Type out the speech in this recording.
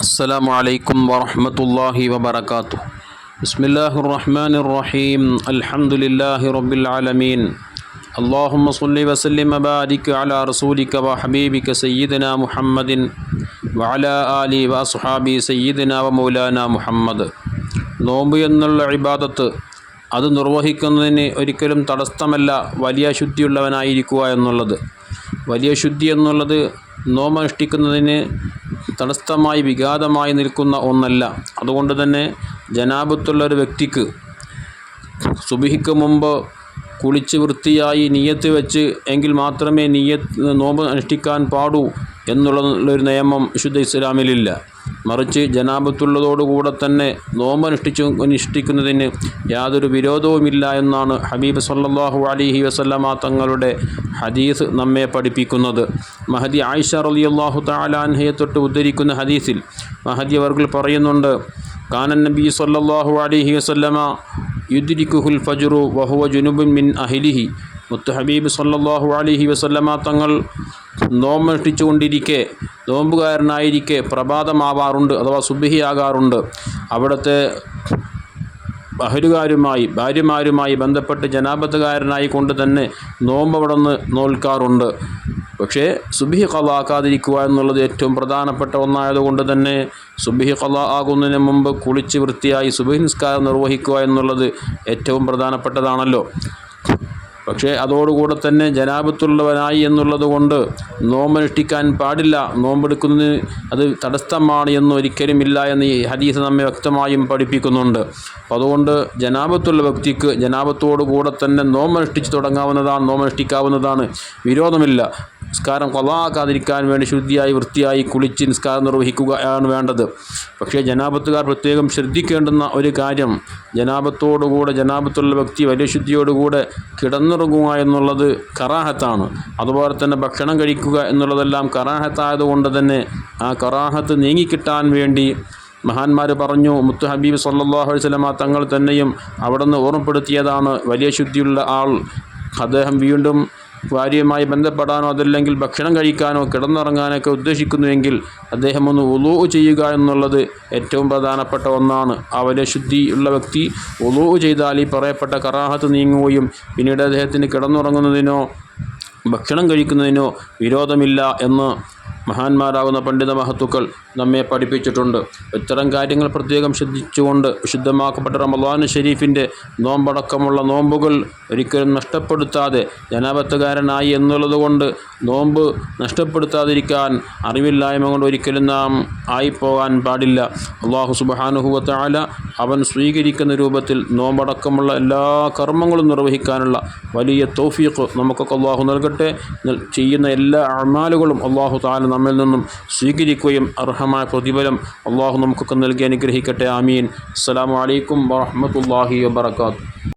السلام عليكم ورحمة الله وبركاته بسم الله الرحمن الرحيم الحمد لله رب العالمين اللهم صل وسلم وبارك على رسولك وحبيبك سيدنا محمد وعلى آله وأصحابه سيدنا ومولانا محمد നോമ്പ് എന്നുള്ള ഇബാദത്ത് അത് നിർവഹിക്കുന്നതിന് ഒരിക്കലും തടസ്സമല്ല വലിയ ശുദ്ധിയുള്ളവനായിരിക്കുക എന്നുള്ളത് വലിയ ശുദ്ധി എന്നുള്ളത് നോമനുഷ്ഠിക്കുന്നതിന് തടസ്സമായി വിഘാതമായി നിൽക്കുന്ന ഒന്നല്ല. അതുകൊണ്ട് തന്നെ ജനാപത്തുള്ള ഒരു വ്യക്തിക്ക് സുബിഹിക്ക് മുമ്പ് കുളിച്ച് വൃത്തിയായി നീയത്ത് വെച്ച് എങ്കിൽ മാത്രമേ നീയത്ത് നോമ്പ് അനുഷ്ഠിക്കാൻ പാടൂ. എന്നുള്ള ഒരു നിയമം വിശുദ്ധ ഇസ്ലാമിലില്ല. മറിച്ച് ജനാപത്തുള്ളതോടുകൂടെ തന്നെ നോമ്പ് അനുഷ്ഠിച്ചു അനുഷ്ഠിക്കുന്നതിന് യാതൊരു വിരോധവുമില്ല എന്നാണ് ഹബീബ് സല്ലാഹു അലിഹി വസല്ലമ തങ്ങളുടെ ഹദീസ് നമ്മെ പഠിപ്പിക്കുന്നത്. മഹദി ആയിഷ റളിയല്ലാഹു താലാൻഹയെ തൊട്ട് ഉദ്ധരിക്കുന്ന ഹദീസിൽ മഹദി അവർകൾ പറയുന്നുണ്ട് കാനൻ നബി സല്ലാഹു അലിഹി വസല്ലമ യുദ്രിക്കുഹുൽ ഫജുറു വഹുവ ജുനുബുൻ മിൻ അഹിലിഹി മുത്ത് ഹബീബ് സല്ലല്ലാഹു അലൈഹി വസല്ലമ തങ്ങൾ നോമ്പനുഷ്ഠിച്ചുകൊണ്ടിരിക്കെ നോമ്പുകാരനായിരിക്കെ പ്രഭാതമാവാറുണ്ട് അഥവാ സുബിഹിയാകാറുണ്ട്. അവിടുത്തെ അഹരുകാരുമായി ഭാര്യമാരുമായി ബന്ധപ്പെട്ട് ജനാപത്തുകാരനായി കൊണ്ട് തന്നെ നോമ്പ് അവിടെ നിന്ന് നോൽക്കാറുണ്ട്. പക്ഷേ സുബിഹി കളാക്കാതിരിക്കുക എന്നുള്ളത് ഏറ്റവും പ്രധാനപ്പെട്ട ഒന്നായതുകൊണ്ട് തന്നെ സുബിഹി കഥ ആകുന്നതിന് മുമ്പ് കുളിച്ച് വൃത്തിയായി സുബിഹി നിസ്കാരം നിർവഹിക്കുക എന്നുള്ളത് ഏറ്റവും പ്രധാനപ്പെട്ടതാണല്ലോ. പക്ഷേ അതോടുകൂടെ തന്നെ ജനാപത്തുള്ളവനായി എന്നുള്ളത് കൊണ്ട് നോമ്പനുഷ്ഠിക്കാൻ പാടില്ല. നോമ്പെടുക്കുന്നതിന് അത് തടസ്സമാണ് എന്ന് ഒരിക്കലുമില്ല എന്ന് ഈ ഹദീസ് നമ്മെ വ്യക്തമായും പഠിപ്പിക്കുന്നുണ്ട്. അപ്പോൾ അതുകൊണ്ട് ജനാപത്തുള്ള വ്യക്തിക്ക് ജനാപത്തോടുകൂടെ തന്നെ നോമ്പനുഷ്ഠിച്ച് തുടങ്ങാവുന്നതാണ് നോമ്പനുഷ്ഠിക്കാവുന്നതാണ് വിരോധമില്ല. നിസ്കാരം കൊള്ളാക്കാതിരിക്കാൻ വേണ്ടി ശുദ്ധിയായി വൃത്തിയായി കുളിച്ച് നിസ്കാരം നിർവഹിക്കുകയാണ് വേണ്ടത്. പക്ഷേ ജനാപത്തുകാർ പ്രത്യേകം ശ്രദ്ധിക്കേണ്ടുന്ന ഒരു കാര്യം ജനാപത്തോടുകൂടെ ജനാപത്തുള്ള വ്യക്തി വലിയ ശുദ്ധിയോടുകൂടെ കിടന്നുറങ്ങുക എന്നുള്ളത് കറാഹത്താണ്. അതുപോലെ തന്നെ ഭക്ഷണം കഴിക്കുക എന്നുള്ളതെല്ലാം കറാഹത്തായതുകൊണ്ട് തന്നെ ആ കറാഹത്ത് നീങ്ങിക്കിട്ടാൻ വേണ്ടി മഹാന്മാർ പറഞ്ഞു മുത്തു ഹബീബ് സല്ലാഹു വസ്ലമ തങ്ങൾ തന്നെയും അവിടുന്ന് ഓർമ്മപ്പെടുത്തിയതാണ് വലിയ ശുദ്ധിയുള്ള ആൾ. അദ്ദേഹം വീണ്ടും ഭാര്യയുമായി ബന്ധപ്പെടാനോ അതല്ലെങ്കിൽ ഭക്ഷണം കഴിക്കാനോ കിടന്നുറങ്ങാനൊക്കെ ഉദ്ദേശിക്കുന്നുവെങ്കിൽ അദ്ദേഹം ഒന്ന് ഒലൂ ചെയ്യുക എന്നുള്ളത് ഏറ്റവും പ്രധാനപ്പെട്ട ഒന്നാണ്. അവരെ ശുദ്ധി ശുദ്ധിയുള്ള വ്യക്തി ഒലൂ ചെയ്താൽ ഈ പറയപ്പെട്ട കറാഹത്ത് നീങ്ങുകയും പിന്നീട് അദ്ദേഹത്തിന് കിടന്നുറങ്ങുന്നതിനോ ഭക്ഷണം കഴിക്കുന്നതിനോ വിരോധമില്ല എന്ന് മഹാന്മാരാകുന്ന പണ്ഡിത മഹത്തുക്കൾ നമ്മെ പഠിപ്പിച്ചിട്ടുണ്ട്. ഇത്തരം കാര്യങ്ങൾ പ്രത്യേകം ശ്രദ്ധിച്ചുകൊണ്ട് വിശുദ്ധമാക്കപ്പെട്ട റമദാൻ ഷെരീഫിന്റെ നോമ്പടക്കമുള്ള നോമ്പുകൾ ഒരിക്കലും നഷ്ടപ്പെടുത്താതെ ജനാപത്തുകാരനായി എന്നുള്ളത് കൊണ്ട് നോമ്പ് നഷ്ടപ്പെടുത്താതിരിക്കാൻ അറിവില്ലായ്മ കൊണ്ട് ഒരിക്കലും നാം ആയിപ്പോകാൻ പാടില്ല. അള്ളാഹു സുബാനുഹുവത്ത അവൻ സ്വീകരിക്കുന്ന രൂപത്തിൽ നോമ്പടക്കമുള്ള എല്ലാ കർമ്മങ്ങളും നിർവഹിക്കാനുള്ള വലിയ തോഫീഖ് നമുക്കൊക്കെ അള്ളാഹു നൽകട്ടെ. ചെയ്യുന്ന എല്ലാ അമാലുകളും അള്ളാഹു താല നമ്മിൽ നിന്നും സ്വീകരിക്കുകയും അർഹമായ പ്രതിഫലം അള്ളാഹു നമുക്കൊക്കെ നൽകി അനുഗ്രഹിക്കട്ടെ. ആമീൻ. അസ്സാം വലൈക്കും വാഹമത്തല്ലാഹി വാബർക്കാത്തു